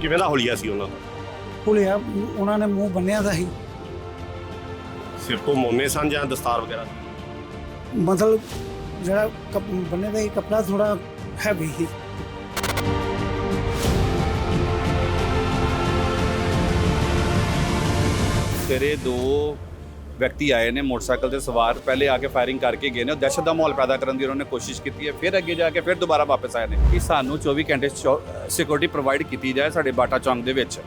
ਕਿਵੇਂ ਦਾ ਹੁਲੀਆ ਸੀ ਉਹਨਾਂ ਦਾ? ਭੁਲਿਆ ਉਹਨਾਂ ਨੇ ਮੂੰਹ ਬੰਨਿਆ ਦਾ ਸੀ। ਸਿਰ ਤੋਂ ਮੋਨੇ ਸਨ ਜਾਂ ਦਸਤਾਰ ਵਗੈਰਾ? ਮਤਲਬ ਜਿਹੜਾ ਕੱਪ- ਬੰਨੇ ਦਾ ਸੀ ਕਪੜਾ ਥੋੜਾ ਹੈਵੀ ਸੀ। ਸਵੇਰੇ ਦੋ ਵਿਅਕਤੀ ਆਏ ਨੇ ਮੋਟਰਸਾਈਕਲ ਤੇ ਸਵਾਰ, ਪਹਿਲੇ ਆ ਕੇ ਫਾਇਰਿੰਗ ਕਰਕੇ ਗਏ ਨੇ, ਉਹ ਦਹਿਸ਼ਤ ਦਾ ਮਾਹੌਲ ਪੈਦਾ ਕਰਨ ਦੀ ਉਹਨਾਂ ਨੇ ਕੋਸ਼ਿਸ਼ ਕੀਤੀ ਹੈ, ਫਿਰ ਅੱਗੇ ਜਾ ਕੇ ਫਿਰ ਦੁਬਾਰਾ ਵਾਪਸ ਆਏ ਨੇ। ਕਿ ਸਾਨੂੰ 24 ਘੰਟੇ ਸਿਕਿਉਰਿਟੀ ਪ੍ਰੋਵਾਈਡ ਕੀਤੀ ਜਾਏ ਸਾਡੇ ਬਾਟਾ ਚੌਂਕ ਦੇ ਵਿੱਚ।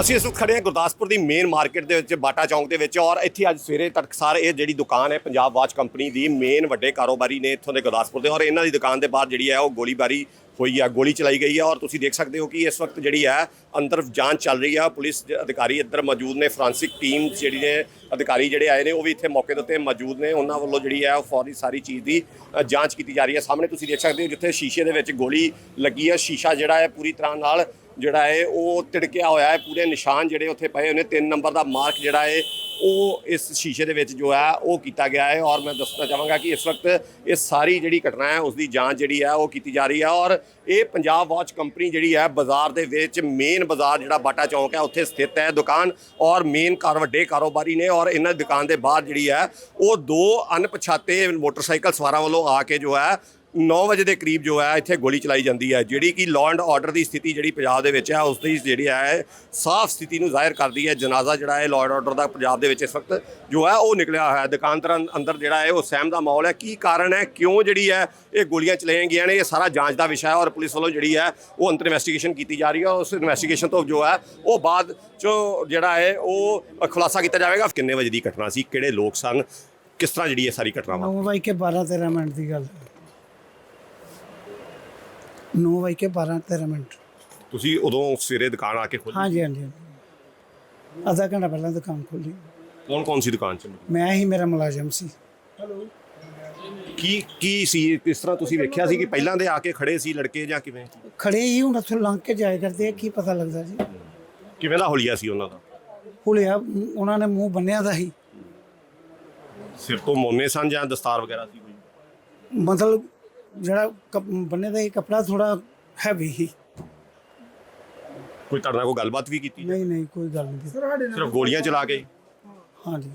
ਅਸੀਂ ਇਸ ਵਕਤ ਖੜੇ ਹਾਂ ਗੁਰਦਾਸਪੁਰ ਦੀ ਮੇਨ ਮਾਰਕੀਟ ਦੇ ਵਿੱਚ, ਬਾਟਾ ਚੌਂਕ ਦੇ ਵਿੱਚ ਔਰ ਇੱਥੇ ਅੱਜ ਸਵੇਰੇ ਤੜਕਸਾਰ ਇਹ ਜਿਹੜੀ ਦੁਕਾਨ ਹੈ ਪੰਜਾਬ ਵਾਚ ਕੰਪਨੀ ਦੀ ਮੇਨ ਵੱਡੇ ਕਾਰੋਬਾਰੀ ਨੇ ਇੱਥੋਂ ਦੇ ਗੁਰਦਾਸਪੁਰ ਦੇ ਔਰ ਇਹਨਾਂ ਦੀ ਦੁਕਾਨ ਦੇ ਬਾਹਰ ਜਿਹੜੀ ਹੈ ਉਹ ਗੋਲੀਬਾਰੀ ਹੋਈ ਹੈ ਗੋਲੀ ਚਲਾਈ ਗਈ ਹੈ ਔਰ ਤੁਸੀਂ ਦੇਖ ਸਕਦੇ ਹੋ ਕਿ ਇਸ ਵਕਤ ਜਿਹੜੀ ਹੈ ਅੰਦਰ ਜਾਂਚ ਚੱਲ ਰਹੀ ਹੈ ਪੁਲਿਸ ਅਧਿਕਾਰੀ ਇੱਧਰ ਮੌਜੂਦ ਨੇ ਫੋਰੈਂਸਿਕ ਟੀਮ ਜਿਹੜੀ ਨੇ ਅਧਿਕਾਰੀ ਜਿਹੜੇ ਆਏ ਨੇ ਉਹ ਵੀ ਇੱਥੇ ਮੌਕੇ ਦੇ ਉੱਤੇ ਮੌਜੂਦ ਨੇ, ਉਹਨਾਂ ਵੱਲੋਂ ਜਿਹੜੀ ਹੈ ਉਹ ਫੌਰੀ ਸਾਰੀ ਚੀਜ਼ ਦੀ ਜਾਂਚ ਕੀਤੀ ਜਾ ਰਹੀ ਹੈ। ਸਾਹਮਣੇ ਤੁਸੀਂ ਦੇਖ ਸਕਦੇ ਹੋ ਜਿੱਥੇ ਸ਼ੀਸ਼ੇ ਦੇ ਵਿੱਚ ਗੋਲੀ ਲੱਗੀ ਹੈ ਸ਼ੀਸ਼ਾ ਜਿਹੜਾ ਹੈ ਪੂਰੀ ਤਰ੍ਹਾਂ ਨਾਲ ਜਿਹੜਾ ਹੈ ਉਹ ਤਿੜਕਿਆ ਹੋਇਆ ਹੈ, ਪੂਰੇ ਨਿਸ਼ਾਨ ਜਿਹੜੇ ਉੱਥੇ ਪਏ ਹੋਏ ਨੇ 3 ਨੰਬਰ ਦਾ ਮਾਰਕ ਜਿਹੜਾ ਹੈ ਉਹ ਇਸ ਸ਼ੀਸ਼ੇ ਦੇ ਵਿੱਚ ਜੋ ਹੈ, ਉਹ ਕੀਤਾ ਗਿਆ ਹੈ ਔਰ ਮੈਂ ਦੱਸਣਾ ਚਾਹਾਂਗਾ ਕਿ ਇਸ ਵਕਤ ਇਹ ਸਾਰੀ ਜਿਹੜੀ ਘਟਨਾ ਹੈ ਉਸ ਦੀ ਜਾਂਚ ਜਿਹੜੀ ਹੈ, ਉਹ ਕੀਤੀ ਜਾ ਰਹੀ ਹੈ ਔਰ ਇਹ ਪੰਜਾਬ ਵਾਚ ਕੰਪਨੀ ਜਿਹੜੀ ਹੈ, ਬਾਜ਼ਾਰ ਦੇ ਵਿੱਚ ਮੇਨ ਬਾਜ਼ਾਰ ਜਿਹੜਾ ਬਾਟਾ ਚੌਂਕ ਹੈ, ਉੱਥੇ ਸਥਿਤ ਹੈ ਦੁਕਾਨ ਔਰ ਮੇਨ ਕਾਰ ਵੱਡੇ ਕਾਰੋਬਾਰੀ ਨੇ ਔਰ ਇਹਨਾਂ ਦੁਕਾਨ ਦੇ ਬਾਹਰ ਜਿਹੜੀ ਹੈ, ਉਹ ਦੋ ਅਣਪਛਾਤੇ ਮੋਟਰਸਾਈਕਲ ਸਵਾਰਾਂ ਵੱਲੋਂ ਆ ਕੇ ਜੋ ਹੈ 9 ਵਜੇ ਦੇ ਕਰੀਬ ਜੋ ਹੈ, ਇੱਥੇ ਗੋਲੀ ਚਲਾਈ ਜਾਂਦੀ ਹੈ, ਜਿਹੜੀ ਕਿ ਲਾਅ ਐਂਡ ਆਰਡਰ ਦੀ ਸਥਿਤੀ ਜਿਹੜੀ ਪੰਜਾਬ ਦੇ ਵਿੱਚ ਹੈ, ਉਸ ਦੀ ਜਿਹੜੀ ਹੈ, ਸਾਫ਼ ਸਥਿਤੀ ਨੂੰ ਜ਼ਾਹਿਰ ਕਰਦੀ ਹੈ, ਜਨਾਜ਼ਾ ਜਿਹੜਾ ਹੈ ਲਾਅ ਐਂਡ ਆਰਡਰ ਦਾ ਪੰਜਾਬ ਦੇ ਵਿੱਚ ਇਸ ਵਕਤ ਜੋ ਹੈ, ਉਹ ਨਿਕਲਿਆ ਹੋਇਆ ਹੈ। ਦੁਕਾਨਦਾਰਾਂ ਅੰਦਰ ਜਿਹੜਾ ਹੈ, ਉਹ ਸਹਿਮ ਦਾ ਮਾਹੌਲ ਹੈ। ਕੀ ਕਾਰਨ ਹੈ, ਕਿਉਂ ਜਿਹੜੀ ਹੈ, ਇਹ ਗੋਲੀਆਂ ਚਲਾਈਆਂ ਗਈਆਂ ਨੇ, ਇਹ ਸਾਰਾ ਜਾਂਚ ਦਾ ਵਿਸ਼ਾ ਹੈ ਔਰ ਪੁਲਿਸ ਵੱਲੋਂ ਜਿਹੜੀ ਹੈ, ਉਹ ਅੰਤਰ ਇਨਵੈਸਟੀਗੇਸ਼ਨ ਕੀਤੀ ਜਾ ਰਹੀ ਹੈ। ਉਸ ਇਨਵੈਸਟੀਗੇਸ਼ਨ ਤੋਂ ਜੋ ਹੈ, ਉਹ ਬਾਅਦ ਚੋਂ ਜਿਹੜਾ ਹੈ, ਉਹ ਖੁਲਾਸਾ ਕੀਤਾ ਜਾਵੇਗਾ। ਕਿੰਨੇ ਵਜੇ ਦੀ ਘਟਨਾ ਸੀ, ਕਿਹੜੇ ਲੋਕ ਸਨ, ਕਿਸ ਤਰ੍ਹਾਂ ਜਿਹੜੀ ਇਹ ਸਾਰੀ ਘਟਨਾ ਵਾ 9 ਵਜੇ ਕੇ 12 13 ਮਿੰਟ ਦੀ ਗੱਲ 9 ਵਜੇ ਕੇ 12 13 ਮਿੰਟ। ਤੁਸੀਂ ਉਦੋਂ ਸਵੇਰੇ ਦੁਕਾਨ ਆ ਕੇ ਖੋਲੀ ਹਾਂਜੀ ਹਾਂਜੀ ਹਾਂਜੀ। ਅੱਧਾ ਘੰਟਾ ਪਹਿਲਾਂ ਦੁਕਾਨ ਖੋਲੀ ਕੌਣ ਕੌਣ ਸੀ ਦੁਕਾਨ 'ਚ? ਮੈਂ ਹੀ ਮੇਰਾ ਮੁਲਾਜ਼ਮ ਸੀ। ਕੀ ਕੀ ਸੀ? ਕਿਸ ਤਰ੍ਹਾਂ ਤੁਸੀਂ ਵੇਖਿਆ ਸੀ ਕਿ ਪਹਿਲਾਂ ਦੇ ਆ ਕੇ ਖੜੇ ਸੀ ਲੜਕੇ ਜਾਂ ਕਿਵੇਂ? ਖੜੇ ਹੀ ਹੁਣ ਉੱਥੋਂ ਲੰਘ ਕੇ ਜਾਇਆ ਕਰਦੇ ਆ ਕੀ ਪਤਾ ਲੱਗਦਾ ਜੀ। ਕਿਵੇਂ ਦਾ ਹੁਲੀਆ ਸੀ ਉਹਨਾਂ ਦਾ? ਭੁਲਿਆ ਉਹਨਾਂ ਨੇ ਮੂੰਹ ਬੰਨਿਆ ਦਾ ਸੀ। ਸਿਰ ਤੋਂ ਮੋਨੇ ਸਨ ਜਾਂ ਦਸਤਾਰ ਵਗੈਰਾ ਸੀ ਕੋਈ? ਮਤਲਬ ਜਿਹੜਾ ਕੱਪ- ਬੰਨੇ ਦਾ ਸੀ ਕਪੜਾ ਥੋੜਾ ਹੈਵੀ ਸੀ। ਕੋਈ ਤੁਹਾਡੇ ਨਾਲ ਕੋਈ ਗੱਲਬਾਤ ਵੀ ਕੀਤੀ? ਨਹੀਂ ਨਹੀਂ ਕੋਈ ਗੱਲ ਨਹੀਂ। ਸਿਰਫ ਗੋਲੀਆਂ ਚਲਾ ਕੇ? ਹਾਂਜੀ।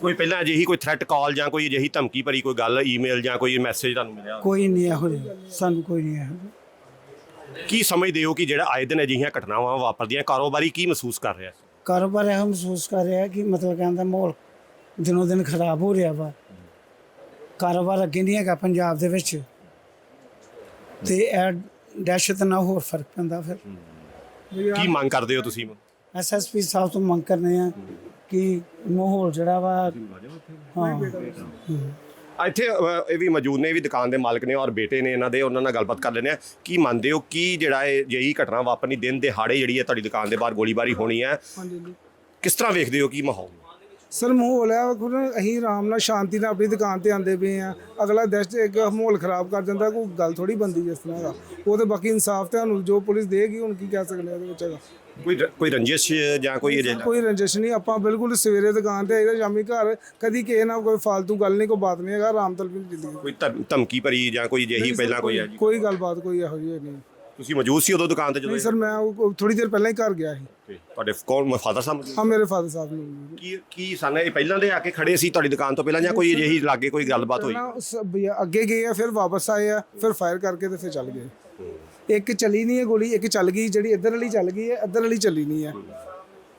ਕੋਈ ਪਹਿਲਾਂ ਅਜਿਹੀ ਕੋਈ ਥ੍ਰੈਟ ਕਾਲ ਜਾਂ ਕੋਈ ਅਜਿਹੀ ਧਮਕੀ ਭਰੀ ਕੋਈ ਗੱਲ ਈਮੇਲ ਜਾਂ ਕੋਈ ਮੈਸੇਜ ਤੁਹਾਨੂੰ ਮਿਲਿਆ? ਕੋਈ ਨਹੀਂ ਇਹੋ ਜਿਹਾ ਸਾਨੂੰ ਕੋਈ ਨਹੀਂ ਇਹੋ ਜਿਹਾ। ਕੀ ਸਮਝਦੇ ਹੋ ਕਿ ਜਿਹੜਾ ਆਏ ਦਿਨ ਅਜਿਹੀਆਂ ਘਟਨਾਵਾਂ ਵਾਪਰਦੀਆਂ ਕਾਰੋਬਾਰੀ ਕੀ ਮਹਿਸੂਸ ਕਰ ਰਿਹਾ? ਕਾਰੋਬਾਰ ਇਹ ਮਹਿਸੂਸ ਕਰ ਰਿਹਾ ਕਿ ਮਤਲਬ ਕਹਿੰਦਾ ਮਾਹੌਲ ਦਿਨੋਂ ਦਿਨ ਖਰਾਬ ਹੋ ਰਿਹਾ ਵਾ। ਕਾਰੋਬਾਰ ਅੱਗੇ ਨਹੀਂ ਹੈਗਾ ਪੰਜਾਬ ਦੇ ਵਿੱਚ। ਤੇ ਇਹ ਦਹਿਸ਼ਤ ਨਾਲ ਹੋਰ ਫ਼ਰਕ ਪੈਂਦਾ ਫਿਰ। ਕੀ ਮੰਗ ਕਰਦੇ ਹੋ ਤੁਸੀਂ? ਐਸਐਸਪੀ ਸਾਹਿਬ ਤੋਂ ਮੰਗ ਕਰਨੇ ਆ ਕਿ ਮਾਹੌਲ ਜਿਹੜਾ ਵਾ ਹਾਂ। ਇੱਥੇ ਇਹ ਵੀ ਮੌਜੂਦ ਨੇ ਇਹ ਵੀ ਦੁਕਾਨ ਦੇ ਮਾਲਕ ਨੇ ਔਰ ਬੇਟੇ ਨੇ ਇਹਨਾਂ ਦੇ ਉਹਨਾਂ ਨਾਲ ਗੱਲਬਾਤ ਕਰ ਲੈਂਦੇ ਆ। ਕੀ ਮੰਨਦੇ ਹੋ ਕੀ ਜਿਹੜਾ ਇਹ ਜਿਹੀ ਘਟਨਾ ਵਾਪਰਨੀ ਦਿਨ ਦਿਹਾੜੇ ਜਿਹੜੀ ਹੈ ਤੁਹਾਡੀ ਦੁਕਾਨ ਦੇ ਬਾਹਰ ਗੋਲੀਬਾਰੀ ਹੋਣੀ ਹੈ? ਕਿਸ ਤਰ੍ਹਾਂ ਵੇਖਦੇ ਹੋ ਕੀ ਮਾਹੌਲ? ਸਰ ਮਾਹੌਲ ਹੈ ਖੁਦ ਅਸੀਂ ਆਰਾਮ ਨਾਲ ਸ਼ਾਂਤੀ ਨਾਲ ਆਪਣੀ ਦੁਕਾਨ ਤੇ ਆਂਦੇ ਪਏ ਆ ਅਗਲਾ ਦਹਿਸ਼ਤ ਇੱਕ ਮਾਹੌਲ ਖਰਾਬ ਕਰ ਜਾਂਦਾ ਕੋਈ ਗੱਲ ਥੋੜੀ ਬੰਦੀ ਜਿਸ ਤਰ੍ਹਾਂ ਦਾ। ਉਹ ਤੇ ਬਾਕੀ ਇਨਸਾਫ ਤੇ ਸਾਨੂੰ ਜੋ ਪੁਲਿਸ ਦੇਗੀ ਹੁਣ ਕੀ ਕਹਿ ਸਕਦੇ ਆ ਉਹਦੇ ਵਿੱਚ ਹੈਗਾ। ਕੋਈ ਕੋਈ ਰੰਜਿਸ਼ ਜਾਂ ਕੋਈ ਕੋਈ ਰੰਜਿਸ਼ ਨਹੀਂ ਆਪਾਂ ਬਿਲਕੁਲ ਸਵੇਰੇ ਦੁਕਾਨ ਤੇ ਆਈਦਾ ਸ਼ਾਮੀ ਘਰ। ਕਦੀ ਕਿਸੇ ਨਾਲ ਕੋਈ ਫालतू ਗੱਲ ਨਹੀਂ ਕੋਈ ਬਾਤ ਨਹੀਂ ਹੈਗਾ ਆਰਾਮ ਤਲਬੀ ਜ਼ਿੰਦਗੀ। ਕੋਈ ਧਮ- ਧਮਕੀ ਭਰੀ ਜਾਂ ਕੋਈ ਅਜਿਹੀ ਪਹਿਲਾਂ ਕੋਈ ਹੈ ਜੀ? ਕੋਈ ਗੱਲਬਾਤ ਕੋਈ ਇਹੋ ਜਿਹੀ ਨਹੀਂ। ਤੁਸੀਂ ਮੌਜੂਦ ਸੀ ਉਦੋਂ ਦੁਕਾਨ ਤੇ ਜਦੋਂ ਨਹੀਂ ਸਰ ਮੈਂ ਥੋੜੀ ਦੇਰ ਪਹਿਲਾਂ ਹੀ ਘਰ ਗਿਆ ਸੀ। ਇਹ- ਤੁਹਾਡੇ ਕੌਣ ਫਾਦਰ ਸਾਹਿਬ ਹਾਂ ਮੇਰੇ ਫਾਦਰ ਸਾਹਿਬ ਨੇ ਕੀ ਕੀ ਸਨ ਇਹ ਪਹਿਲਾਂ ਦੇ ਆ ਕੇ ਖੜੇ ਸੀ ਤੁਹਾਡੀ ਦੁਕਾਨ ਤੋਂ ਪਹਿਲਾਂ ਜਾਂ ਕੋਈ ਅਜਿਹੀ ਲਾਗੇ ਕੋਈ ਗੱਲਬਾਤ ਹੋਈ? ਪਹਿਲਾਂ ਉਸ ਵੀ ਅੱਗੇ ਗਏ ਆ ਫਿਰ ਵਾਪਸ ਆਏ ਆ ਫਿਰ ਫਾਇਰ ਕਰਕੇ ਤੇ ਫਿਰ ਚੱਲ ਗਏ। ਇੱਕ ਚਲੀ ਨਹੀਂ ਹੈ ਗੋਲੀ ਇੱਕ ਚੱਲ ਗਈ ਜਿਹੜੀ ਇੱਧਰ ਵਾਲੀ ਚੱਲ ਗਈ ਹੈ ਇੱਧਰ ਵਾਲੀ ਚੱਲੀ ਨਹੀਂ ਹੈ।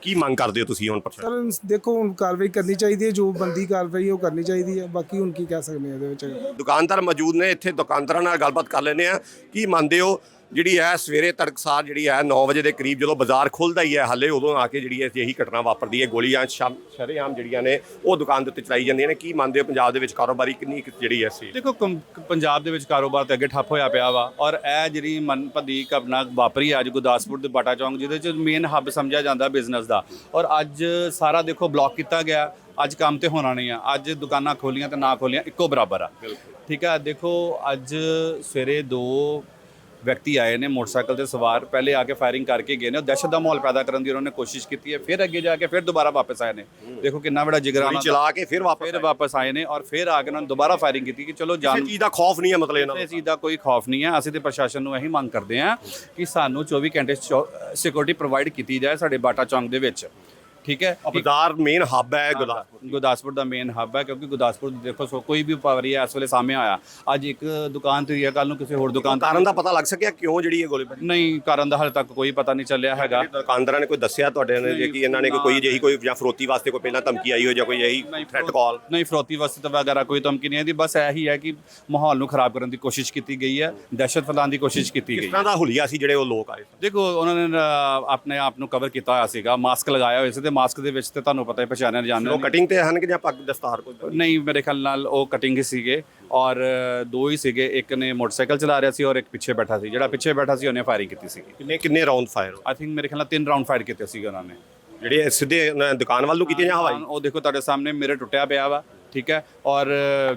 ਕੀ ਮੰਗ ਕਰਦੇ ਹੋ ਤੁਸੀਂ ਹੁਣ ਪ੍ਰਸ਼ਾਸਨ ਸਰ ਦੇਖੋ ਹੁਣ ਕਾਰਵਾਈ ਕਰਨੀ ਚਾਹੀਦੀ ਹੈ ਜੋ ਬੰਦੀ ਕਾਰਵਾਈ ਉਹ ਕਰਨੀ ਚਾਹੀਦੀ ਹੈ। ਬਾਕੀ ਹੁਣ ਕੀ ਕਹਿ ਸਕਦੇ ਹਾਂ ਇਹਦੇ ਵਿੱਚ। ਦੁਕਾਨਦਾਰ ਮੌਜੂਦ ਨੇ ਇੱਥੇ ਦੁਕਾਨਦਾਰਾਂ ਨਾਲ ਗੱਲਬਾਤ ਕਰ ਲੈਂਦੇ ਆ ਕੀ ਮੰਨਦੇ ਹੋ? ਜਿਹੜੀ ਹੈ ਸਵੇਰੇ ਤੜਕਸਾਰ ਜਿਹੜੀ ਹੈ 9 ਵਜੇ ਦੇ ਕਰੀਬ ਜਦੋਂ ਬਾਜ਼ਾਰ ਖੁੱਲਦਾ ਹੀ ਹੈ ਹਾਲੇ ਉਦੋਂ ਆ ਕੇ ਜਿਹੜੀ ਹੈ ਇਹੀ ਘਟਨਾ ਵਾਪਰਦੀ ਹੈ। ਗੋਲੀਆਂ ਸ਼ਾਮ ਸ਼ਰੇਆਮ ਜਿਹੜੀਆਂ ਨੇ ਉਹ ਦੁਕਾਨ ਦੇ ਉੱਤੇ ਚਲਾਈ ਜਾਂਦੀਆਂ ਨੇ। ਕੀ ਮੰਨਦੇ ਹੋ ਪੰਜਾਬ ਦੇ ਵਿੱਚ ਕਾਰੋਬਾਰੀ ਕਿੰਨੀ ਜਿਹੜੀ ਹੈ ਸੀ? ਦੇਖੋ ਪੰਜਾਬ ਦੇ ਵਿੱਚ ਕਾਰੋਬਾਰ ਤੇ ਅੱਗੇ ਠੱਪ ਹੋਇਆ ਪਿਆ ਵਾ ਔਰ ਇਹ ਜਿਹੜੀ ਮਨਪਦੀ ਘਟਨਾ ਵਾਪਰੀ ਅੱਜ ਗੁਰਦਾਸਪੁਰ ਦੇ ਬਾਟਾ ਚੌਂਕ ਜਿਹਦੇ ਚ ਮੇਨ ਹੱਬ ਸਮਝਿਆ ਜਾਂਦਾ ਬਿਜ਼ਨਸ ਦਾ। ਔਰ ਅੱਜ ਸਾਰਾ ਦੇਖੋ ਬਲੌਕ ਕੀਤਾ ਗਿਆ ਅੱਜ ਕੰਮ ਤੇ ਹੋਣਾ ਨਹੀਂ ਆ। ਅੱਜ ਦੁਕਾਨਾਂ ਖੋਲੀਆਂ ਤੇ ਨਾ ਖੋਲੀਆਂ ਇੱਕੋ ਬਰਾਬਰ ਆ। ਠੀਕ ਆ ਦੇਖੋ ਅੱਜ ਸਵੇਰੇ ਦੋ ਵਿਅਕਤੀ ਆਏ ਨੇ ਮੋਟਰਸਾਈਕਲ ਤੇ ਸਵਾਰ ਪਹਿਲੇ ਆ ਕੇ ਫਾਇਰਿੰਗ ਕਰਕੇ ਗਏ ਨੇ ਉਹ ਦਹਿਸ਼ਤ ਦਾ ਮਾਹੌਲ ਪੈਦਾ ਕਰਨ ਦੀ ਉਹਨਾਂ ਨੇ ਕੋਸ਼ਿਸ਼ ਕੀਤੀ ਹੈ ਫਿਰ ਅੱਗੇ ਜਾ ਕੇ ਫਿਰ ਦੁਬਾਰਾ ਵਾਪਸ ਆਏ ਨੇ। ਦੇਖੋ ਕਿੰਨਾ ਬੜਾ ਜਿਗਰਾ ਗੋਲੀ ਉਹਨਾਂ ਦਾ ਚਲਾ ਕੇ ਫਿਰ ਵਾਪਸ ਫਿਰ ਵਾਪਸ ਆਏ ਨੇ ਔਰ ਫਿਰ ਆ ਕੇ ਉਹਨਾਂ ਨੇ ਦੁਬਾਰਾ ਫਾਇਰਿੰਗ ਕੀਤੀ ਕਿ ਚਲੋ ਜਾਨ ਚੀਜ਼ ਦਾ ਖੌਫ ਨਹੀਂ ਹੈ ਮਤਲਬ ਇਹਨਾਂ ਨੂੰ। ਚੀਜ਼ ਦਾ ਕੋਈ ਖੌਫ ਨਹੀਂ ਹੈ। ਅਸੀਂ ਤੇ ਪ੍ਰਸ਼ਾਸਨ ਨੂੰ ਇਹੀ ਮੰਗ ਕਰਦੇ ਹਾਂ ਕਿ ਸਾਨੂੰ 24 ਘੰਟੇ ਸਿਕਿਉਰਿਟੀ ਪ੍ਰੋਵਾਈਡ ਕੀਤੀ ਜਾਏ ਸਾਡੇ ਬਾਟਾ ਚੌਂਕ ਦੇ ਵਿੱਚ। ਠੀਕ ਹੈ? ਬਾਜ਼ਾਰ ਮੇਨ ਹੱਬ ਹੈ ਗੁਰਦਾਸਪੁਰ ਗੁਰਦਾਸਪੁਰ ਦਾ ਮੇਨ ਹੱਬ ਹੈ ਕਿਉਂਕਿ ਗੁਰਦਾਸਪੁਰ ਦੇਖੋ ਸੋ ਕੋਈ ਵੀ ਹੈ ਇਸ ਵੇਲੇ ਸਾਹਮਣੇ ਆਇਆ। ਅੱਜ ਇੱਕ ਦੁਕਾਨ ਤੇ ਹੈ ਕੱਲ ਨੂੰ ਕਿਸੇ ਹੋਰ ਦੁਕਾਨ ਤੇ ਕਾਰਨ ਦਾ ਪਤਾ ਲੱਗ ਸਕਿਆ ਕਿਉਂ ਜਿਹੜੀ ਇਹ ਗੋਲੀਬਾਰੀ? ਨਹੀਂ ਕਾਰਨ ਦਾ ਹਾਲੇ ਤੱਕ ਕੋਈ ਪਤਾ ਨਹੀਂ ਚੱਲਿਆ ਹੈਗਾ। ਦੁਕਾਨਦਾਰਾਂ ਨੇ ਕੋਈ ਦੱਸਿਆ ਤੁਹਾਡੇ ਨੇ ਜੇ ਕਿ ਇਹਨਾਂ ਨੇ ਕੋਈ ਜਿਹੀ ਕੋਈ ਜਾਂ ਫਰੋਤੀ ਵਾਸਤੇ ਕੋਈ ਪਹਿਲਾਂ ਧਮਕੀ ਆਈ ਹੋ ਜਾਂ ਕੋਈ ਇਹੀ ਥ੍ਰੈਟ ਕਾਲ ਨਹੀਂ ਫਰੋਤੀ ਵਸਤ ਵਗੈਰਾ ਕੋਈ ਧਮਕੀ ਨਹੀਂ ਆਦੀ ਬਸ ਇਹੀ ਹੈ ਕਿ ਮਾਹੌਲ ਨੂੰ ਖਰਾਬ ਕਰਨ ਦੀ ਕੋਸ਼ਿਸ਼ ਕੀਤੀ ਗਈ ਹੈ ਦਹਿਸ਼ਤ ਫੈਲਾਉਣ ਦੀ ਕੋਸ਼ਿਸ਼ ਕੀਤੀ ਕਿਸ ਗਈ ਤਰ੍ਹਾਂ ਦਾ ਹੁਲੀਆ ਸੀ ਜਿਹੜੇ ਉਹ ਲੋਕ ਆਏ? ਦੇਖੋ ਉਹਨਾਂ ਨੇ ਆਪਣੇ ਆਪ ਨੂੰ ਕਵਰ ਕੀਤਾ ਹੋਇਆ ਸੀਗਾ ਮਾਸਕ ਲਗਾਇਆ ਹੋਇਆ ਸੀ ਤੇ ਮਾਸਕ ਦੇ ਵਿੱਚ ਤੇ ਤੁਹਾਨੂੰ ਪਤਾ ਹੈ ਪਛਾਣਿਆ ਜਾਣਿਆ ਉਹ ਕਟਿੰਗ ਤੇ ਹਨ ਕਿ ਜਾਂ ਪੱਗ ਦਸਤਾਰ ਕੋਈ? ਨਹੀਂ ਮੇਰੇ ਖਿਆਲ ਨਾਲ ਉਹ ਕਟਿੰਗ ਹੀ ਸੀਗੇ ਔਰ ਦੋ ਹੀ ਸੀਗੇ ਇੱਕ ਨੇ ਮੋਟਰਸਾਈਕਲ ਚਲਾ ਰਿਹਾ ਸੀ ਔਰ ਇੱਕ ਪਿੱਛੇ ਬੈਠਾ ਸੀ ਜਿਹੜਾ ਪਿੱਛੇ ਬੈਠਾ ਸੀ ਉਹਨੇ ਫਾਇਰਿੰਗ ਕੀਤੀ ਸੀਗੀ। ਕਿੰਨੇ ਕਿੰਨੇ ਰਾਉਂਡ ਫਾਇਰ ਆਈ ਥਿੰਕ ਮੇਰੇ ਖਿਆਲ ਨਾਲ ਤਿੰਨ ਰਾਉਂਡ ਫਾਇਰ ਕੀਤੇ ਸੀਗੇ ਉਹਨਾਂ ਨੇ। ਜਿਹੜੇ ਸਿੱਧੇ ਦੁਕਾਨ ਵੱਲ ਨੂੰ ਕੀਤੇ ਜਾਂ ਹਵਾਈ? ਉਹ ਦੇਖੋ ਤੁਹਾਡੇ ਸਾਹਮਣੇ ਮੇਰੇ ਟੁੱਟਿਆ ਪਿਆ ਵਾ। ਠੀਕ ਹੈ? ਔਰ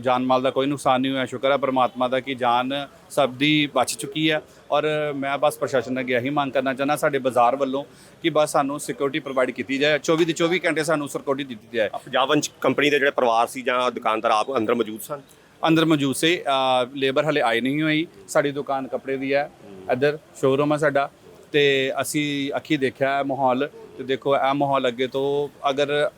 ਜਾਨ ਮਾਲ ਦਾ ਕੋਈ ਨੁਕਸਾਨ ਨਹੀਂ ਹੋਇਆ। ਸ਼ੁਕਰ ਹੈ ਪਰਮਾਤਮਾ ਦਾ ਕਿ ਜਾਨ ਸਭ ਦੀ ਬਚ ਚੁੱਕੀ ਹੈ। ਔਰ ਮੈਂ ਬਸ ਪ੍ਰਸ਼ਾਸਨ ਅੱਗੇ ਇਹੀ ਮੰਗ ਕਰਨਾ ਚਾਹੁੰਦਾ ਸਾਡੇ ਬਾਜ਼ਾਰ ਵੱਲੋਂ ਕਿ ਬਸ ਸਾਨੂੰ ਸਿਕਿਉਰਿਟੀ ਪ੍ਰੋਵਾਈਡ ਕੀਤੀ ਜਾਏ। 24 ਦੇ 24 ਘੰਟੇ ਸਾਨੂੰ ਸਿਕਿਉਰਿਟੀ ਦਿੱਤੀ ਜਾਏ। ਪੰਜਾਬਨ ਕੰਪਨੀ ਦੇ ਜਿਹੜੇ ਪਰਿਵਾਰ ਸੀ ਜਾਂ ਦੁਕਾਨਦਾਰ ਆਪ ਅੰਦਰ ਮੌਜੂਦ ਸਨ? ਅੰਦਰ ਮੌਜੂਦ ਸੀ। ਲੇਬਰ ਹਲੇ ਆਈ ਨਹੀਂ ਹੋਈ ਸਾਡੀ ਦੁਕਾਨ ਕੱਪੜੇ ਦੀ ਹੈ। ਇੱਧਰ ਸ਼ੋਰੂਮ ਹੈ ਸਾਡਾ। ਤੇ ਅਸੀਂ ਅੱਖੀ ਦੇਖਿਆ ਮਾਹੌਲ। ਤੇ ਦੇਖੋ ਇਹ ਮਾਹੌਲ ਅੱਗੇ ਤੋਂ ਅਗਰ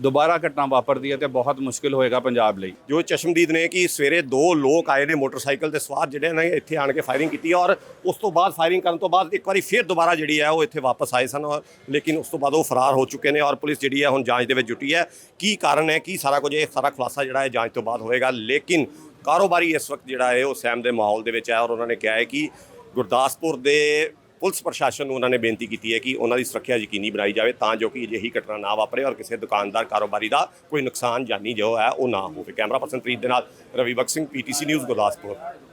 ਦੁਬਾਰਾ ਘਟਨਾ ਵਾਪਰਦੀ ਹੈ ਤੇ ਬਹੁਤ ਮੁਸ਼ਕਿਲ ਹੋਏਗਾ ਪੰਜਾਬ ਲਈ। ਜੋ ਚਸ਼ਮਦੀਦ ਨੇ ਕਿ ਸਵੇਰੇ ਦੋ ਲੋਕ ਆਏ ਨੇ ਮੋਟਰਸਾਈਕਲ ਤੇ ਸਵਾਰ ਜਿਹੜੇ ਨੇ, ਇੱਥੇ ਆਣ ਕੇ ਫਾਇਰਿੰਗ ਕੀਤੀ ਔਰ ਉਸ ਤੋਂ ਬਾਅਦ ਫਾਇਰਿੰਗ ਕਰਨ ਤੋਂ ਬਾਅਦ ਇੱਕ ਵਾਰੀ ਫਿਰ ਦੁਬਾਰਾ ਜਿਹੜੀ ਹੈ ਉਹ ਇੱਥੇ ਵਾਪਸ ਆਏ ਸਨ ਔਰ ਲੇਕਿਨ ਉਸ ਤੋਂ ਬਾਅਦ ਉਹ ਫਰਾਰ ਹੋ ਚੁੱਕੇ ਨੇ ਔਰ ਪੁਲਿਸ ਜਿਹੜੀ ਹੈ ਹੁਣ ਜਾਂਚ ਦੇ ਵਿੱਚ ਜੁਟੀ ਹੈ। ਕੀ ਕਾਰਨ ਹੈ, ਕੀ ਸਾਰਾ ਕੁਝ ਇਹ ਸਾਰਾ ਖੁਲਾਸਾ ਜਿਹੜਾ ਹੈ ਜਾਂਚ ਤੋਂ ਬਾਅਦ ਹੋਏਗਾ। ਲੇਕਿਨ ਕਾਰੋਬਾਰੀ ਇਸ ਵਕਤ ਜਿਹੜਾ ਹੈ ਉਹ ਸਹਿਮ ਦੇ ਮਾਹੌਲ ਦੇ ਵਿੱਚ ਹੈ ਔਰ ਉਹਨਾਂ ਨੇ ਕਿਹਾ ਹੈ ਕਿ ਗੁਰਦਾਸਪੁਰ ਦੇ ਪੁਲਿਸ ਪ੍ਰਸ਼ਾਸਨ ਨੂੰ ਉਹਨਾਂ ਨੇ ਬੇਨਤੀ ਕੀਤੀ ਹੈ ਕਿ ਉਹਨਾਂ ਦੀ ਸੁਰੱਖਿਆ ਯਕੀਨੀ ਬਣਾਈ ਜਾਵੇ ਤਾਂ ਜੋ ਕਿ ਅਜਿਹੀ ਘਟਨਾ ਨਾ ਵਾਪਰੇ ਔਰ ਕਿਸੇ ਦੁਕਾਨਦਾਰ ਕਾਰੋਬਾਰੀ ਦਾ ਕੋਈ ਨੁਕਸਾਨ ਜਾਨੀ ਜੋ ਹੈ ਉਹ ਨਾ ਹੋਵੇ। ਕੈਮਰਾ ਪਰਸਨ ਪ੍ਰੀਤ ਦੇ ਨਾਲ ਰਵੀ ਬਖਸ਼ ਸਿੰਘ, ਪੀਟੀਸੀ ਨਿਊਜ਼ ਗੁਰਦਾਸਪੁਰ।